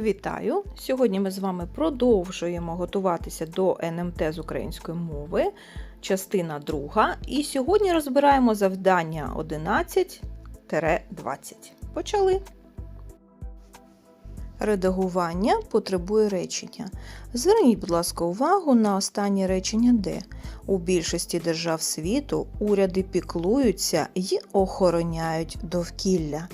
Вітаю! Сьогодні ми з вами продовжуємо готуватися до НМТ з української мови, частина 2. І сьогодні розбираємо завдання 11-20. Почали. Редагування потребує речення. Зверніть, будь ласка, увагу на останнє речення де. У більшості держав світу уряди піклуються й охороняють довкілля.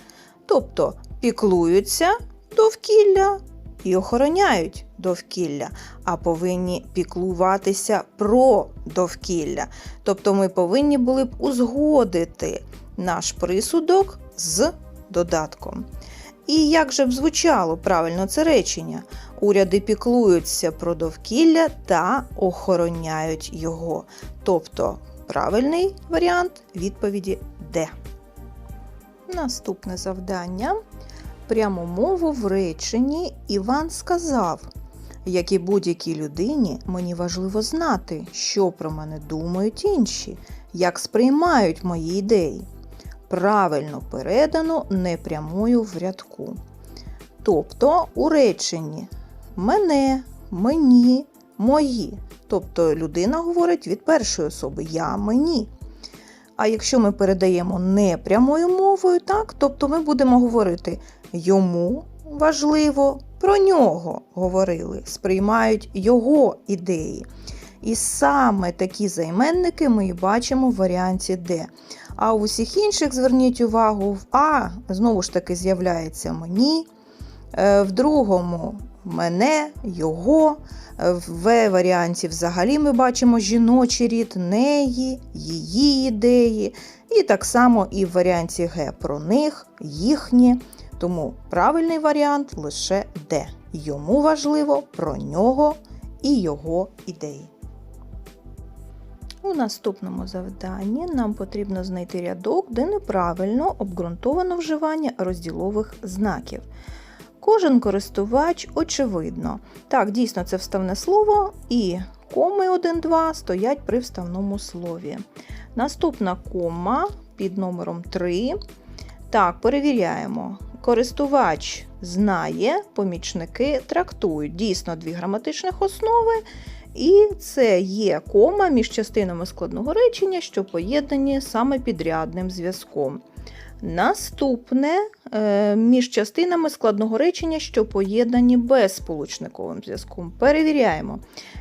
Тобто піклуються довкілля і охороняють довкілля, а повинні піклуватися про довкілля. Тобто ми повинні були б узгодити наш присудок з додатком. І як же б звучало правильно це речення? Уряди піклуються про довкілля та охороняють його. Тобто правильний варіант відповіді Д. Наступне завдання. Пряму мову в реченні Іван сказав, як і будь-якій людині, мені важливо знати, що про мене думають інші, як сприймають мої ідеї. Правильно передано непрямою в рядку. Тобто у реченні мене, мені, мої. Тобто людина говорить від першої особи я мені. А якщо ми передаємо непрямою мовою, так, тобто ми будемо говорити йому важливо, про нього говорили, сприймають його ідеї. І саме такі займенники ми бачимо в варіанті Д. А у всіх інших зверніть увагу, в А знову ж таки з'являється мені, е, в другому мене, його. Е, В В варіанті взагалі ми бачимо жіночий рід неї, її ідеї. І так само і в варіанті Г про них, їхні. Тому правильний варіант лише Д. Йому важливо про нього і його ідеї. У наступному завданні нам потрібно знайти рядок, де неправильно обґрунтовано вживання розділових знаків. Кожен користувач очевидно. Так, дійсно, це вставне слово, і коми 1-2 стоять при вставному слові. Наступна кома під номером 3. Так, перевіряємо. Користувач знає, помічники трактують. Дійсно, дві граматичних основи. І це є кома між частинами складного речення, що поєднані саме підрядним зв'язком. Наступне е, між частинами складного речення, що поєднані безсполучниковим зв'язком. Перевіряємо.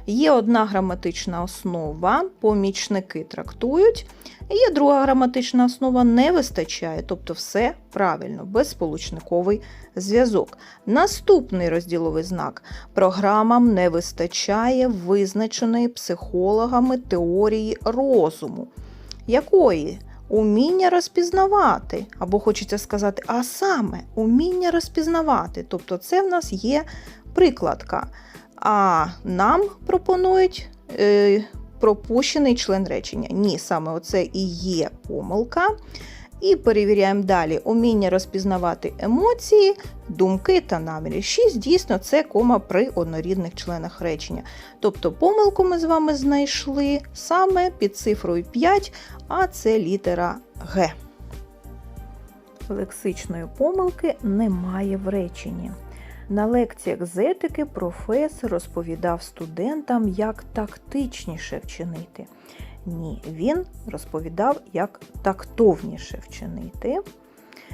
Є одна граматична основа, помічники трактують, є друга граматична основа не вистачає, тобто все правильно, безсполучниковий зв'язок. Наступний розділовий знак. Програмам не вистачає визначеної психологами теорії розуму. Якої? Уміння розпізнавати, або хочеться сказати, а саме уміння розпізнавати. Тобто це в нас є прикладка. А нам пропонують е, пропущений член речення. Ні, саме оце і є помилка. І перевіряємо далі уміння розпізнавати емоції, думки та наміри. 6 дійсно це кома при однорідних членах речення. Тобто помилку ми з вами знайшли саме під цифрою 5, а це літера Г. Лексичної помилки немає в реченні. На лекціях з етики професор розповідав студентам, як тактичніше вчинити. Ні, він розповідав, як тактовніше вчинити.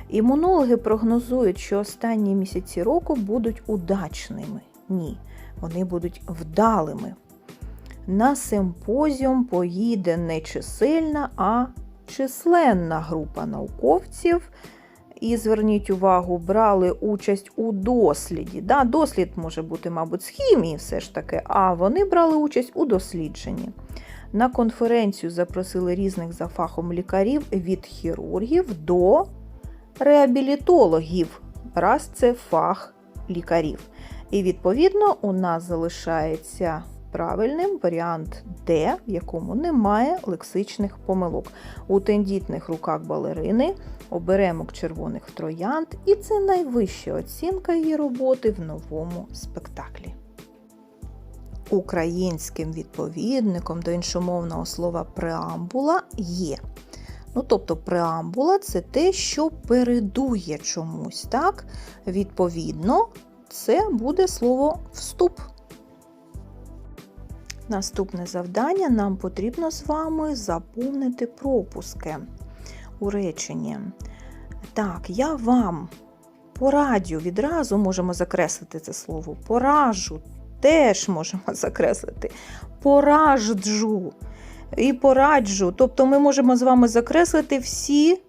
Імунологи прогнозують, що останні місяці року будуть удачними. Ні, вони будуть вдалими. На симпозіум поїде не чисельна, а численна група науковців. І зверніть увагу, брали участь у досліді. Да, Дослід може бути, мабуть, з хімії, все ж таки, а вони брали участь у дослідженні. На конференцію запросили різних за фахом лікарів від хірургів до реабілітологів. Раз це фах лікарів. І відповідно у нас залишається правильним варіант Д, в якому немає лексичних помилок. У тендітних руках балерини оберемок червоних троянд, і це найвища оцінка її роботи в новому спектаклі. Українським відповідником до іншомовного слова преамбула є. Ну, тобто, преамбула це те, що передує чомусь. так? Відповідно, це буде слово вступ. Наступне завдання нам потрібно з вами заповнити пропуски у реченні. Так, я вам пораджу, відразу можемо закреслити це слово. Пораджу теж можемо закреслити. Пораджу і пораджу. Тобто ми можемо з вами закреслити всі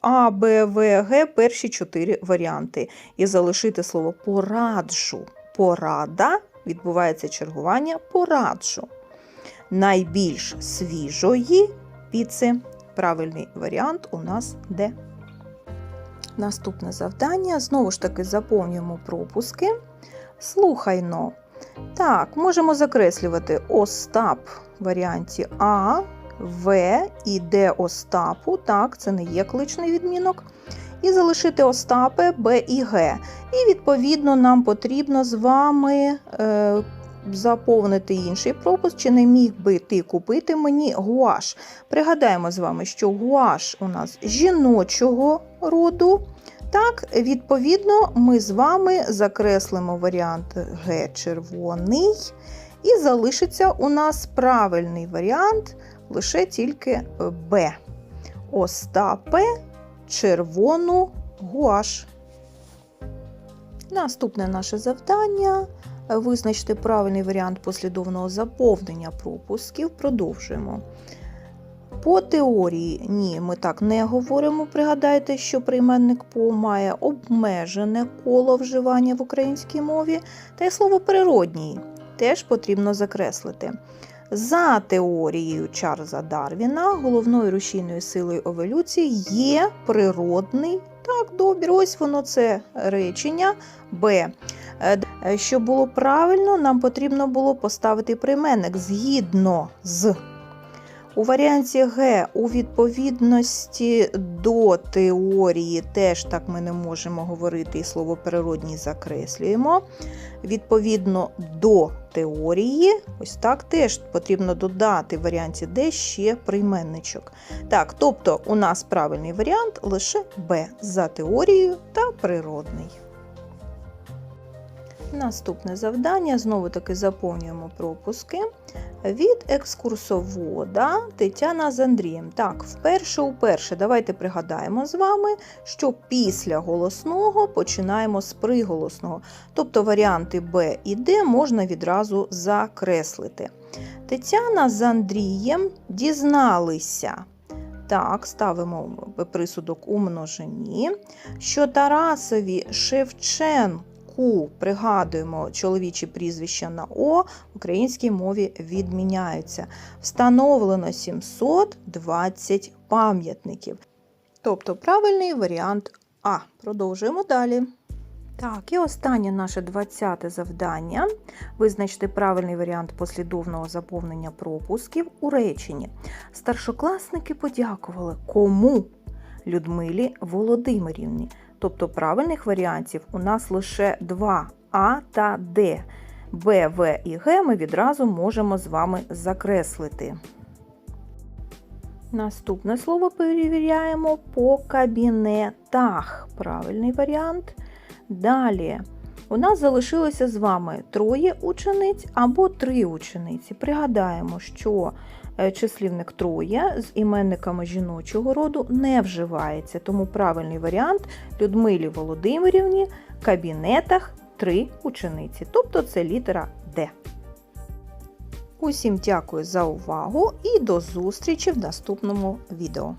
А, Б, В, Г, перші чотири варіанти. І залишити слово пораджу. Порада відбувається чергування пораджу. Найбільш свіжої піци. Правильний варіант у нас Д. Наступне завдання. Знову ж таки заповнюємо пропуски. Слухайно. Так, можемо закреслювати Остап в варіанті А, В і Д Остапу. Так, це не є кличний відмінок. І залишити Остапи Б і Г. І, відповідно, нам потрібно з вами е, заповнити інший пропуск, чи не міг би ти купити мені гуаш. Пригадаємо з вами, що гуаш у нас жіночого роду. Так, відповідно, ми з вами закреслимо варіант Г червоний, і залишиться у нас правильний варіант лише тільки Б. Остапе червону гуаш. Наступне наше завдання визначити правильний варіант послідовного заповнення пропусків. Продовжуємо. По теорії, ні, ми так не говоримо. Пригадайте, що прийменник по має обмежене коло вживання в українській мові, та й слово природній теж потрібно закреслити. За теорією Чарльза Дарвіна, головною рушійною силою еволюції є природний. Так, добре, ось воно це речення Б. Е, Щоб було правильно, нам потрібно було поставити прийменник згідно з. У варіанті Г у відповідності до теорії теж так ми не можемо говорити і слово природній закреслюємо. Відповідно до теорії, ось так теж потрібно додати в варіанті Д ще прийменничок. Так, тобто у нас правильний варіант лише Б за теорією та природний. Наступне завдання знову таки заповнюємо пропуски від екскурсовода Тетяна з Андрієм. Так, вперше уперше давайте пригадаємо з вами, що після голосного починаємо з приголосного. Тобто варіанти Б і Д можна відразу закреслити. Тетяна з Андрієм дізналися. Так, ставимо присудок у множині, що Тарасові Шевченку Ку, пригадуємо, чоловічі прізвища на О в українській мові відміняються. Встановлено 720 пам'ятників. Тобто правильний варіант А. Продовжуємо далі. Так, і останнє наше 20 завдання визначити правильний варіант послідовного заповнення пропусків у реченні. Старшокласники подякували кому? Людмилі Володимирівні. Тобто правильних варіантів у нас лише два А та Д. Б, В і Г ми відразу можемо з вами закреслити. Наступне слово перевіряємо по кабінетах. Правильний варіант. Далі. У нас залишилося з вами троє учениць або три учениці. Пригадаємо, що числівник троє з іменниками жіночого роду не вживається, тому правильний варіант Людмилі Володимирівні в кабінетах три учениці, тобто це літера Д. Усім дякую за увагу і до зустрічі в наступному відео.